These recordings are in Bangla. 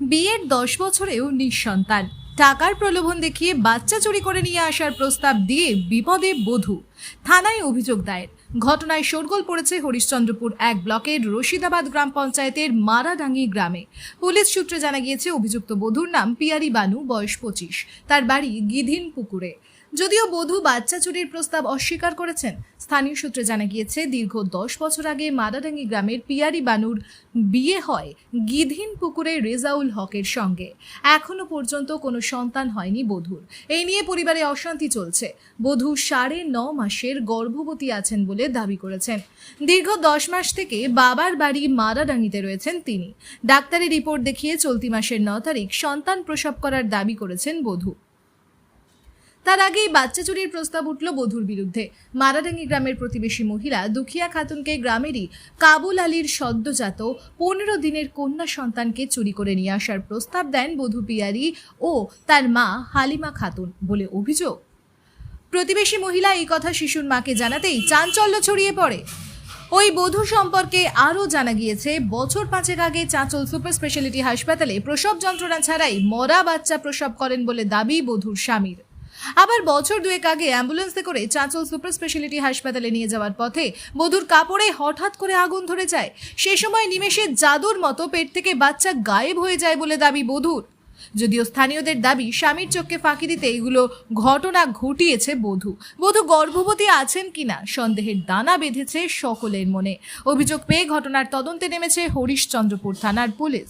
বিয়ের দশ বছরেও নিঃসন্তান। টাকার প্রলোভন দেখিয়ে বাচ্চা চুরি করে নিয়ে আসার প্রস্তাব দিয়ে বিপদে বধূ। থানায় অভিযোগ দায়ের। ঘটনায় শোরগোল পড়েছে হরিশ্চন্দ্রপুর এক ব্লকের রশিদাবাদ গ্রাম পঞ্চায়েতের মারাডাঙ্গি গ্রামে। পুলিশ সূত্রে জানা গিয়েছে, অভিযুক্ত বধূর নাম পিয়ারি বানু, বয়স পঁচিশ। তার বাড়ি গিধিন পুকুরে যদিও বধূ বাচ্চা চুরির প্রস্তাব অস্বীকার করেছেন, স্থানীয় সূত্রে জানা গিয়েছে দীর্ঘ দশ বছর আগে মাদারাঙ্গি গ্রামের পিয়ারি বানুর বিয়ে হয় গিধিন পুকুরে রেজাউল হকের সঙ্গে। এখনও পর্যন্ত কোনো সন্তান হয়নি বধূর। এই নিয়ে পরিবারে অশান্তি চলছে। বধূ সাড়ে ন মাসের গর্ভবতী আছেন বলে দাবি করেছেন। দীর্ঘ দশ মাস থেকে বাবার বাড়ি মারাডাঙ্গিতে রয়েছেন তিনি। ডাক্তারি রিপোর্ট দেখিয়ে চলতি মাসের ন তারিখ সন্তান প্রসব করার দাবি করেছেন বধূ। তার আগেই বাচ্চা চুরির প্রস্তাব উঠল বধূর বিরুদ্ধে। মারাডাঙ্গি গ্রামের প্রতিবেশী মহিলা দুখিয়া খাতুনকে গ্রামেরই কাবুল আলীর সদ্যজাত পনেরো দিনের কন্যা সন্তানকে চুরি করে নিয়ে আসার প্রস্তাব দেন বধূ পিয়ারি ও তার মা হালিমা খাতুন বলে অভিযোগ। প্রতিবেশী মহিলা এই কথা শিশুর মাকে জানাতেই চাঞ্চল্য ছড়িয়ে পড়ে। ওই বধূ সম্পর্কে আরও জানা গিয়েছে, বছর পাঁচেক আগে চাঁচল সুপার স্পেশালিটি হাসপাতালে প্রসব যন্ত্রণা ছাড়াই মরা বাচ্চা প্রসব করেন বলে দাবি বধূর স্বামীর। আবার বছর দুয়েক আগে অ্যাম্বুলেন্সে করে চাঁচল সুপার স্পেশালিটি হাসপাতালে নিয়ে যাওয়ার পথে বধূর কাপড়ে হঠাৎ করে আগুন ধরে যায়। সে সময় নিমেষে জাদুর মতো পেট থেকে বাচ্চা গায়েব হয়ে যায় বলে দাবি বধূর। যদিও স্থানীয়দের দাবি স্বামীর চোখকে ফাঁকি দিতে এগুলো ঘটনা ঘটিয়েছে বধূ। বধূ গর্ভবতী আছেন কিনা সন্দেহের দানা বেঁধেছে সকলের মনে। অভিযোগ পেয়ে ঘটনার তদন্তে নেমেছে হরিশচন্দ্রপুর থানার পুলিশ।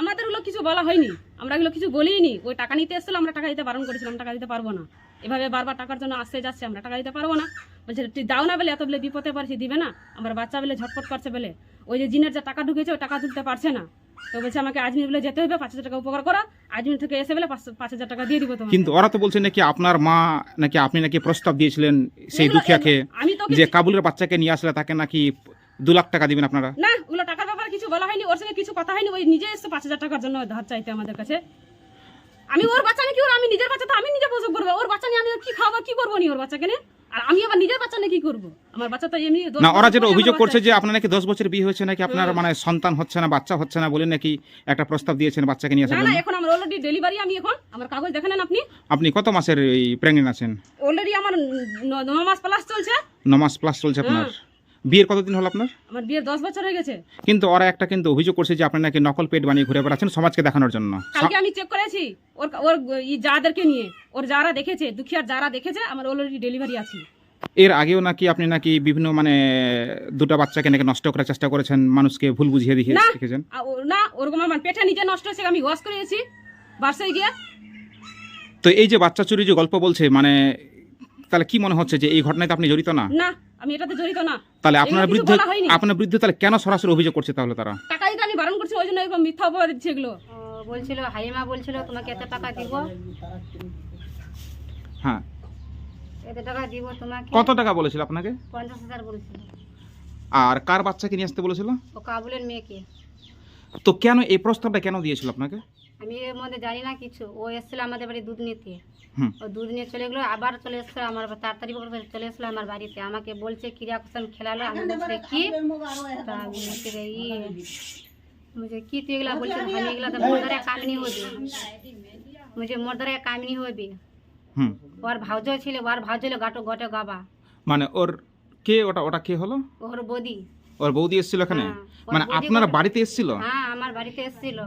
আমাদের ওগুলো কিছু বলা হয়নি। আমরা এগুলো কিছু বলিনি। ওই টাকা নিতে এসেছিল আমরা টাকা দিতে বারণ করেছিলাম টাকা দিতে পারব না। এভাবে বারবার টাকার জন্য আসতে যাচ্ছে আমরা টাকা দিতে পারব না। বলছে তুই দাও না বলে এত বলে বিপদে পারছি দিবে না। আমার বাচ্চা বলে ঝটপট করছে বলে। ওই যে জিনের যে টাকা ঢুকেছে ওই টাকা তুলতে পারছে না। তো বলছে আমাকে আজমির বলে যেতে হবে পাঁচ হাজার টাকা উপকার করা। আজমির থেকে এসে বলে পাঁচ হাজার টাকা দিয়ে দিব তোমাকে। কিন্তু ওরা তো বলছে নাকি আপনার মা নাকি আপনি নাকি প্রস্তাব দিয়েছিলেন সেই দুঃখিয়াকে আমি তো যে কাবুলের বাচ্চাকে নিয়ে আসলে তাকে নাকি দু লাখ টাকা দিবেন আপনারা? না ওগুলো টাকার ব্যাপারে কিছু বলা হয়নি ওর সঙ্গে কিছু কথা হয়নি ওই নিজে এসে পাঁচ হাজার টাকার জন্য ধার চাইতে আমাদের কাছে। আমি ওর বাচ্চা নিয়ে কি ওর আমি নিজের বাচ্চা তো আমি নিজে প্রসব করব ওর বাচ্চা নিয়ে আমি কি খাওয়াবো কি করব নি ওর বাচ্চাকে নিয়ে? আর আমি আবার নিজের বাচ্চা নিয়ে কি করব? আমার বাচ্চা তো এমনি না ওরা যেটা অভিযোগ করছে যে আপনার নাকি দশ বছর বিয়ে হয়েছে নাকি আপনার মানে সন্তান হচ্ছে না বাচ্চা হচ্ছে না বলে নাকি একটা প্রস্তাব দিয়েছেন বাচ্চাকে নিয়ে আসার না এখন আমার অলরেডি ডেলিভারি আমি এখন আমার কাগজ দেখে নেন আপনি। আপনি কত মাসের এই প্রেগনেন্ট আছেন? অলরেডি আমার ন- ন মাস প্লাস চলছে। ন মাস প্লাস চলছে আপনার। হ্যাঁ। বিয়ের কতদিন হলো আপনার? আমার বিয়ের দশ বছর হয়ে গেছে। কিন্তু ওরা একটা কিন্তু অভিযোগ করছে যে আপনার নাকি নকল পেট বানিয়ে ঘুরে বেড়াচ্ছেন সমাজকে দেখানোর জন্য। কালকে আমি চেক করেছি। ওর ওর ই যাদেরকে নিয়ে ওর যারা দেখেছে দুঃখিয়ার যারা দেখেছে আমার অলরেডি ডেলিভারি আছে। এর আগেও নাকি আপনি নাকি বিভিন্ন মানে দুটো বাচ্চাকে নাকি নষ্ট করার চেষ্টা করেছেন মানুষকে ভুল বুঝিয়ে দেখে না। দেখেছেন? ও- না ওরকম আমার পেটে নিজে নষ্ট হয়েছে আমি ওয়াশ করে করেছি বার্সায় গিয়ে। তো এই যে বাচ্চা চুরি যে গল্প বলছে মানে তাহলে কি মনে হচ্ছে যে এই ঘটনায় তো আপনি জড়িত না? না আমি এটাতে জড়িত না। তাহলে আপনার বিরুদ্ধে আপনার বিরুদ্ধে তাহলে কেন সরাসরি অভিযোগ করছে তাহলে তারা? টাকা দিতে আমি বারণ করছি ওই জন্য এরকম মিথ্যা অপবাদ দিচ্ছে এগুলো। বলছিল হাইমা বলছিল তোমাকে এত টাকা দিব? হ্যাঁ। এত টাকা দিব তোমাকে? কত টাকা বলেছিল আপনাকে? পঞ্চাশ হাজার বলছিল। আর কার বাচ্চাকে নিয়ে আসতে বলেছিল? ও কাবুলের মেয়েকে। তো কেন এই প্রস্তাবটা কেন দিয়েছিল আপনাকে? আমি এর মধ্যে জানি না কিছু। ও এসেছিল আমাদের বাড়ি দুধ নিতে। ও দুধ নিয়ে চলে গেলো আবার চলে এসেছিল আমার তাড়াতাড়ি করে চলে এসেছিল আমার বাড়িতে। আমাকে বলছে ক্রিয়া কুসম খেলালো? আমি বলছি কি? তা বলছি ই। মুঝে কি তুই এগুলা? বলছে আমি এগুলা তো মর্দারে কামিনী হবি। মুঝে মর্দারে কামিনী হবি? হুম। ওর ভাউজ ছিল ওর ভাউজ হলো গাটো গটে গাবা। মানে ওর কে ওটা ওটা কে হলো? ওর বদি। ওর বৌদি এসেছিল এখানে? হ্যাঁ, মানে আপনার বাড়িতে এসেছিল? হ্যাঁ আমার বাড়িতে এসেছিল।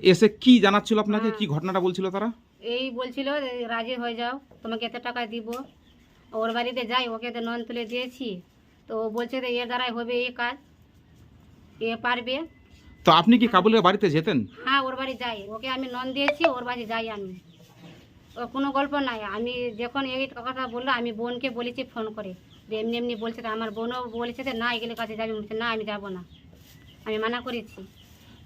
এসে কি জানাচ্ছিল আপনাকে? কি ঘটনাটা বলছিল তারা? এই বলছিল রাজি হয়ে যাও তোমাকে এত টাকা দিব। ওর বাড়িতে যাই ওকে তো নন তুলে দিয়েছি। তো ও বলছে যে এর দ্বারাই হবে এই কাজ। এ পারবে। তো আপনি কি কাবুলের বাড়িতে যেতেন? হ্যাঁ ওর বাড়ি যাই। ওকে আমি নন দিয়েছি ওর বাড়ি যাই আমি। ও কোনো গল্প নাই। আমি যখন এই কথা বলল আমি বোনকে বলেছি ফোন করে। যে এমনি এমনি বলছে আমার বোনও বলেছে যে না এগুলো কাছে যাবি? বলছে না আমি যাব না। আমি মানা করেছি।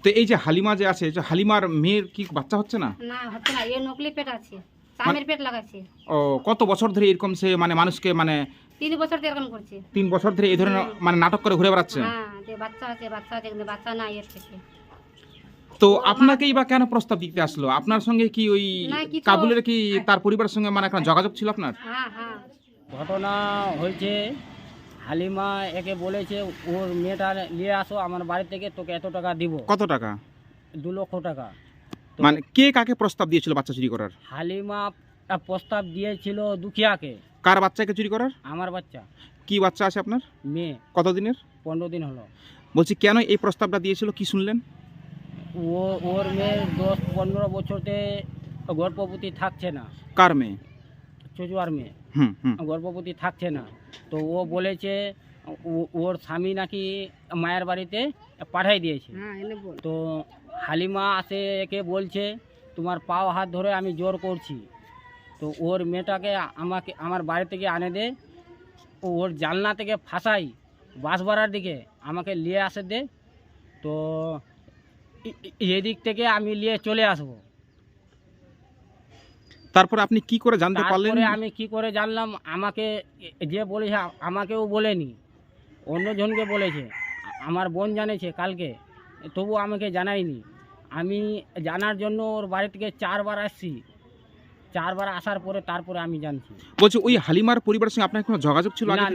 তো এই যে হালিমা যে আছে যে হালিমার মেয়ের কি বাচ্চা হচ্ছে না? না হচ্ছে না এ নকলি পেট আছে। চামের পেট লাগাচ্ছে ও কত বছর ধরে এরকম সে মানে মানুষকে মানে তিন বছর তো এরকম করছে। তিন বছর ধরে এই ধরনের মানে নাটক করে ঘুরে বেড়াচ্ছে? হ্যাঁ যে বাচ্চা আছে বাচ্চা আছে কিন্তু বাচ্চা নাই এর থেকে। তো আপনাকেই বা কেন প্রস্তাব দিতে আসলো? আপনার সঙ্গে কি ওই কাবুলের কি তার পরিবারের সঙ্গে মানে একটা যোগাযোগ ছিল আপনার? হ্যাঁ হ্যাঁ। ঘটনা হয়েছে হালিমা একে বলেছে ওর মেয়েটা নিয়ে আসো আমার বাড়ি থেকে তোকে এত টাকা দিব। কত টাকা? দু লক্ষ টাকা। মানে কে কাকে প্রস্তাব দিয়েছিল বাচ্চা চুরি করার? হালিমা প্রস্তাব দিয়েছিল দুখিয়াকে। কার বাচ্চাকে চুরি করার? আমার বাচ্চা। কি বাচ্চা আছে আপনার? মেয়ে। কতদিনের? পনেরো দিন হলো। বলছি কেন এই প্রস্তাবটা দিয়েছিল? কি শুনলেন? ও ওর মেয়ে দশ পনেরো বছরতে গর্ভবতী থাকছে না। কার মেয়ে? চচুয়ার মেয়ে। হুম হুম। গর্ভবতী থাকছে না। তো ও বলেছে ওর স্বামী নাকি মায়ের বাড়িতে পাঠাই দিয়েছে। তো হালিমা আসে একে বলছে তোমার পাও হাত ধরে আমি জোর করছি। তো ওর মেয়েটাকে আমাকে আমার বাড়ি থেকে আনে দে। ওর জানলা থেকে ফাঁসাই বাঁশবাড়ার দিকে আমাকে নিয়ে আসে দে। তো এদিক থেকে আমি নিয়ে চলে আসব। তারপর আপনি কি করে জানতে পারলেন? তারপরে আমি কি করে জানলাম আমাকে যে বলেছে আমাকেও বলেনি অন্যজনকে বলেছে আমার বোন জানেছে কালকে তবু আমাকে জানায়নি। আমি জানার জন্য ওর বাড়ি থেকে চারবার আসছি চারবার আসার পরে তারপরে আমি জানছি। বলছি ওই হালিমার পরিবারের সঙ্গে আপনার কোনো যোগাযোগ ছিল না।